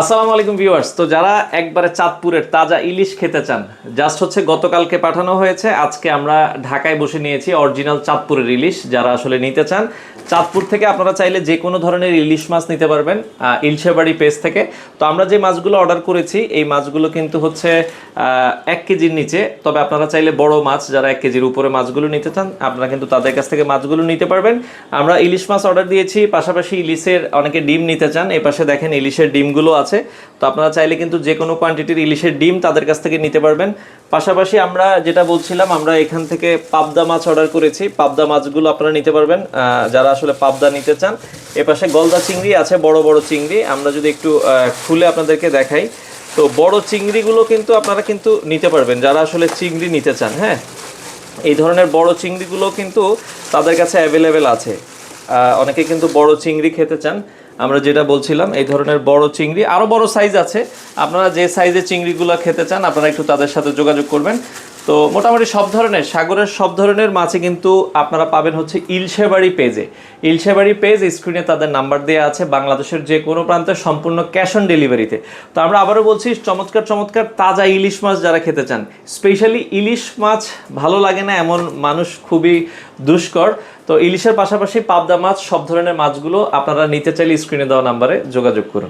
আসসালামু আলাইকুম ভিউয়ার্স। তো যারা একবারে চাঁদপুরের তাজা ইলিশ খেতে চান জাস্ট হচ্ছে গতকালকে পাঠানো হয়েছে। আজকে আমরা ঢাকায় বসে নিয়েছি অরিজিনাল চাঁদপুরের ইলিশ, যারা আসলে নিতে চান। চাঁদপুর থেকে আপনারা চাইলে যে কোনো ধরনের ইলিশ মাছ নিতে পারবেন ইলশেবাড়ি পেজ থেকে। তো আমরা যে মাছগুলো অর্ডার করেছি, এই মাছগুলো কিন্তু হচ্ছে এক কেজির নিচে। তবে আপনারা চাইলে বড় মাছ, যারা এক কেজির উপরে মাছগুলো নিতে চান, আপনারা কিন্তু তাদের কাছ থেকে মাছগুলো নিতে পারবেন। আমরা ইলিশ মাছ অর্ডার দিয়েছি, পাশাপাশি ইলিশের অনেকে ডিম নিতে চান। এই পাশে দেখেন ইলিশের ডিমগুলো আছে। তো আপনারা চাইলে কিন্তু যে কোনো কোয়ান্টিটির ইলিশের ডিম তাদের কাছ থেকে নিতে পারবেন। পাশাপাশি আমরা যেটা বলছিলাম, আমরা এখান থেকে পাবদা মাছ অর্ডার করেছি। পাবদা মাছগুলো আপনারা নিতে পারবেন যারা আসলে পাবদা নিতে চান। এ পাশে গলদা চিংড়ি আছে, বড় বড় চিংড়ি। আমরা যদি একটু খুলে আপনাদেরকে দেখাই। তো বড় চিংড়িগুলো কিন্তু আপনারা কিন্তু নিতে পারবেন, যারা আসলে চিংড়ি নিতে চান হ্যাঁ? এই ধরনের বড় চিংড়িগুলো কিন্তু তাদের কাছে অ্যাভেলেবেল আছে। অনেকে কিন্তু বড় চিংড়ি খেতে চান। আমরা যেটা বলছিলাম, এই ধরনের বড় চিংড়ি আরও বড় সাইজ আছে। আপনারা যে সাইজের চিংড়িগুলো খেতে চান, আপনারা একটু তাদের সাথে যোগাযোগ করবেন। তো মোটামুটি সব ধরনের, সাগরের সব ধরনের মাছই কিন্তু আপনারা পাবেন হচ্ছে ইলশেবাড়ি পেজে। ইলশেবাড়ি পেজ স্ক্রিনে তাদের নাম্বার দেওয়া আছে, বাংলাদেশের যে কোনো প্রান্তে সম্পূর্ণ ক্যাশ অন ডেলিভারিতে তো। আমরা আবারও বলছি, চমৎকার চমৎকার তাজা ইলিশ মাছ যারা খেতে চান। স্পেশালি ইলিশ মাছ ভালো লাগে না, এমন মানুষ খুবই দুষ্কর। তো ইলিশের পাশাপাশি পাবদা মাছ, সব ধরনের মাছগুলো আপনারা নিতে চাইলে স্ক্রিনে দেওয়া নাম্বারে যোগাযোগ করুন।